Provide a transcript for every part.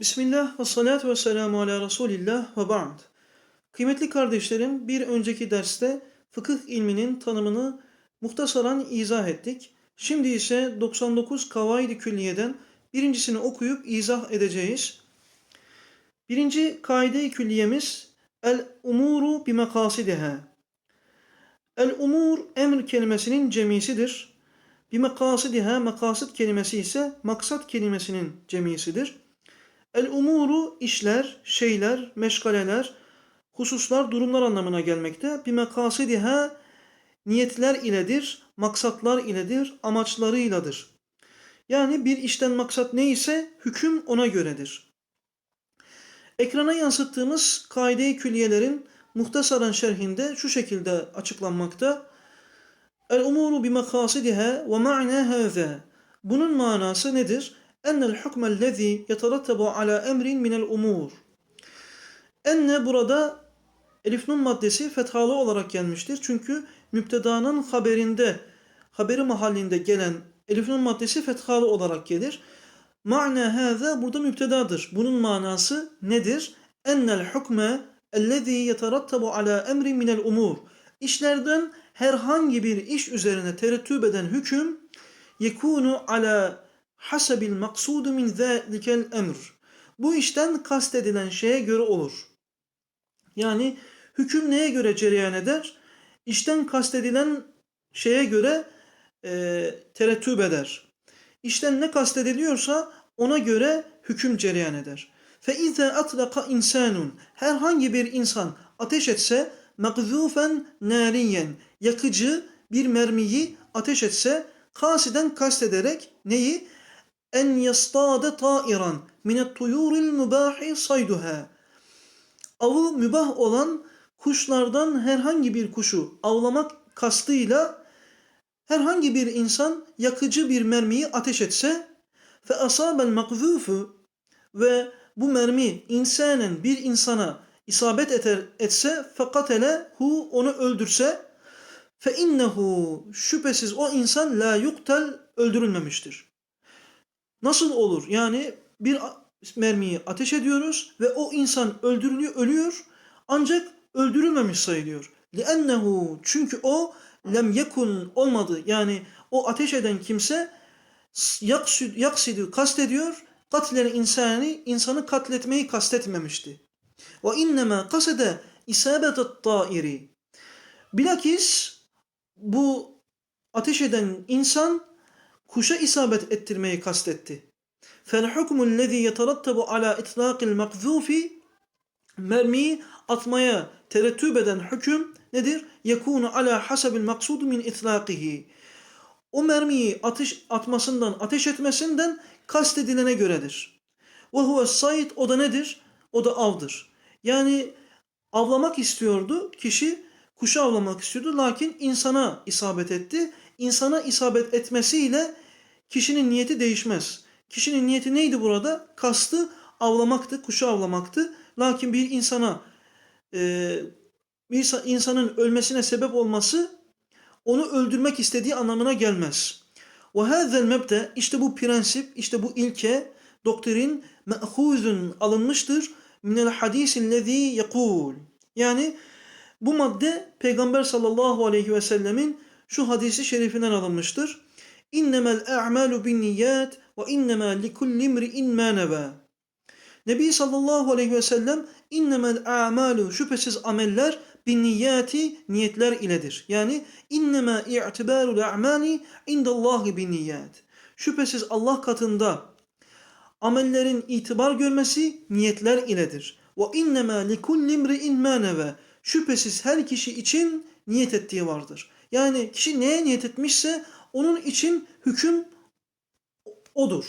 Bismillah ve salatu ve selamu ala Resulillah ve ba'd. Kıymetli kardeşlerim, bir önceki derste fıkıh ilminin tanımını muhtasaran izah ettik. Şimdi ise 99 kavaid-i külliyeden birincisini okuyup izah edeceğiz. Birinci kaide-i külliyemiz el umuru bi makasideha. El umur emr kelimesinin cemisidir. Bi makasideha makasit kelimesi ise maksat kelimesinin cemisidir. El umuru işler, şeyler, meşgaleler, hususlar, durumlar anlamına gelmekte. Bir mekasidiha niyetler iledir, maksatlar iledir, amaçlarıyladır. Yani bir işten maksat neyse hüküm ona göredir. Ekrana yansıttığımız kaide-i külliyelerin muhtasaran şerhinde şu şekilde açıklanmakta. El umuru bi makasidiha ve ma'na haza. Bunun manası nedir? Ennel hukmellezî yeterattabu ala emrin minel umur. Enne burada elif nun maddesi fethalı olarak gelmiştir. Çünkü müptedanın haberinde, haberi mahallinde gelen elif nun maddesi fethalı olarak gelir. Ma'na hâzâ burada müptedadır. Bunun manası nedir? Ennel hukme ellezî yeterattabu ala emrin minel umur. İşlerden herhangi bir iş üzerine terettüp eden hüküm yekunu ala hasebil maksudu min zâlikel emr. Bu işten kastedilen şeye göre olur. Yani hüküm neye göre cereyan eder? İşten kastedilen şeye göre e, terettüp eder. İşten ne kastediliyorsa ona göre hüküm cereyan eder. İzâ atlaka insanun herhangi bir insan ateş etse makzufen nariyen yakıcı bir mermiyi ateş etse kasiden kastederek neyi? En yastade tairan minet tuyuril mübahi sayduha. Avı mübah olan kuşlardan herhangi bir kuşu avlamak kastıyla herhangi bir insan yakıcı bir mermiyi ateş etse fe asabel makzufu ve bu mermi insanen bir insana isabet eter, etse fekatele hu onu öldürse fe innehu şüphesiz o insan la yuktel öldürülmemiştir. Nasıl olur? Yani bir mermiyi ateş ediyoruz ve o insan öldürülüyor, ölüyor ancak öldürülmemiş sayılıyor. لِأَنَّهُ Çünkü o lem yekun olmadı. Yani o ateş eden kimse yaksidü kastediyor. Katleri insani insanı katletmeyi kastetmemişti. Ve innema kasede isabetet tairi. Bilakis bu ateş eden insan kuşa isabet ettirmeyi kastetti. فَالْحُكْمُ الَّذ۪ي يَتَرَتَّبُ عَلَى اِطْلَاقِ الْمَقْذُوفِ Mermiyi atmaya terettüp eden hüküm nedir? يَكُونُ عَلَى حَسَبِ الْمَقْصُودُ مِنْ اِطْلَاقِهِ O mermiyi ateş atmasından, ateş etmesinden kastedilene göredir. وَهُوَ السَّيْدِ O da nedir? O da avdır. Yani avlamak istiyordu kişi, kuşu avlamak istiyordu lakin insana isabet etti. İnsana isabet etmesiyle kişinin niyeti değişmez. Kişinin niyeti neydi burada? Kastı avlamaktı, kuşu avlamaktı. Lakin bir insana e, bir insanın ölmesine sebep olması onu öldürmek istediği anlamına gelmez. Hazel mebde işte bu prensip, işte bu ilke, doktrin me'huzun alınmıştır minel hadisillezî yekûl. Yani bu madde Peygamber sallallahu aleyhi ve sellemin şu hadisi şerifinden alınmıştır. İnnemel a'malu bin niyat ve innemâ likulli imri'in mâ nevâ. Nebi sallallahu aleyhi ve sellem innemel a'malu şüphesiz ameller bin niyati niyetler iledir. Yani innema i'tibarul a'mali indallahi bin niyat. Şüphesiz Allah katında amellerin itibar görmesi niyetler iledir. Ve innema likulli imri'in mâ nevâ. Şüphesiz her kişi için niyet ettiği vardır. Yani kişi neye niyet etmişse onun için hüküm odur.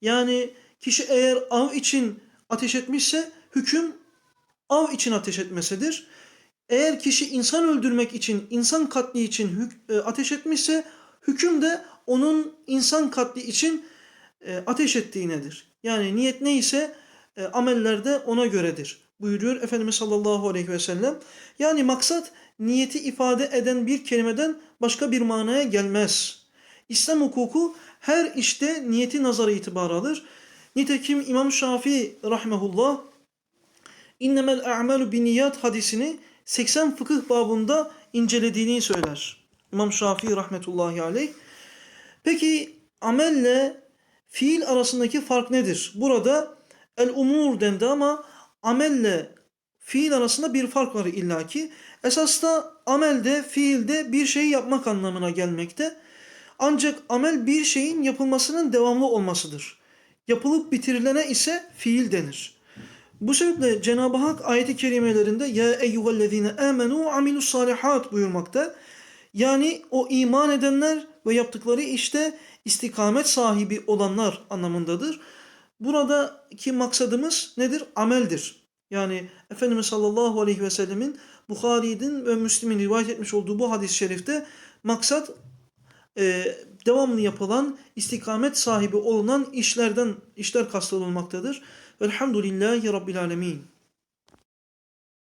Yani kişi eğer av için ateş etmişse hüküm av için ateş etmesidir. Eğer kişi insan öldürmek için, insan katli için e, ateş etmişse hüküm de onun insan katli için e, ateş ettiğinedir. Yani niyet neyse e, amellerde ona göredir. Buyuruyor Efendimiz sallallahu aleyhi ve sellem. Yani maksat niyeti ifade eden bir kelimeden başka bir manaya gelmez. İslam hukuku her işte niyeti nazara itibar alır. Nitekim İmam Şafii rahmehullah innemel a'malu binniyat hadisini 80 fıkıh babında incelediğini söyler. İmam Şafii rahmetullahi aleyh. Peki amelle fiil arasındaki fark nedir? Burada el umur dendi ama amelle fiil arasında bir fark var illaki. Esas da amelde, fiilde bir şeyi yapmak anlamına gelmekte. Ancak amel bir şeyin yapılmasının devamlı olmasıdır. Yapılıp bitirilene ise fiil denir. Bu sebeple Cenab-ı Hak ayeti kerimelerinde ya eyyühellezine amenu amilus salihat buyurmakta. Yani o iman edenler ve yaptıkları işte istikamet sahibi olanlar anlamındadır. Buradaki maksadımız nedir? Ameldir. Yani Efendimiz sallallahu aleyhi ve sellemin Bukhari'nin ve Müslim'in rivayet etmiş olduğu bu hadis-i şerifte maksat e, devamlı yapılan istikamet sahibi olunan işlerden işler kastedilmektedir. Velhamdülillahi Rabbil Alemin.